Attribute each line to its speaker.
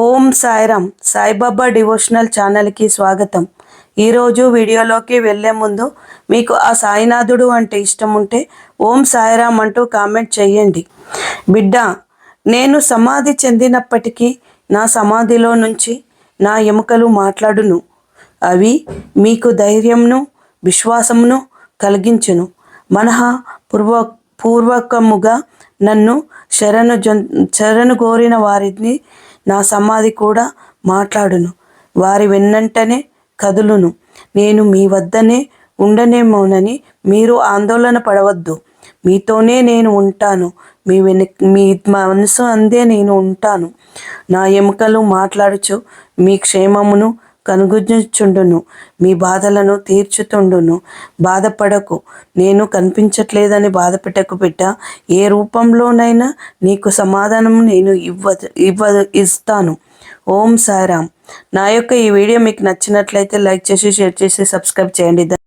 Speaker 1: ఓం Sairam. Saibaba devotional ఛానల్కి స్వాగతం. ఈరోజు వీడియోలోకి వెళ్ళే ముందు మీకు ఆ సాయినాథుడు అంటే ఇష్టం ఉంటే ఓం సాయిరామ్ అంటూ కామెంట్ చేయండి. బిడ్డ నేను సమాధి చెందినప్పటికీ నా సమాధిలో నుంచి నా ఎముకలు మాట్లాడును. అవి మీకు ధైర్యంను విశ్వాసమును కలిగించును. మనహ పూర్వ పూర్వకముగా నన్ను శరణు శరణు కోరిన వారిని నా సమాధి కూడా మాట్లాడును. వారి వెన్నంటనే కదులును. నేను మీ వద్దనే ఉండనేమోనని మీరు ఆందోళన పడవద్దు. మీతోనే నేను ఉంటాను. మీ వెను మీ మనసు అందే నేను ఉంటాను. నా ఎముకలు మాట్లాడుచు మీ క్షేమమును కనుగొంచుండును మీ బాధలను తీర్చుతుండును. బాధపడకు. నేను కనిపించట్లేదని బాధపెట్టకు బిడ్డ. ఏ రూపంలోనైనా నీకు సమాధానం నేను ఇవ్వ ఇవ్వ ఇస్తాను. ఓం సారాం నా యొక్క ఈ వీడియో మీకు నచ్చినట్లయితే లైక్ చేసి షేర్ చేసి సబ్స్క్రైబ్ చేయండి.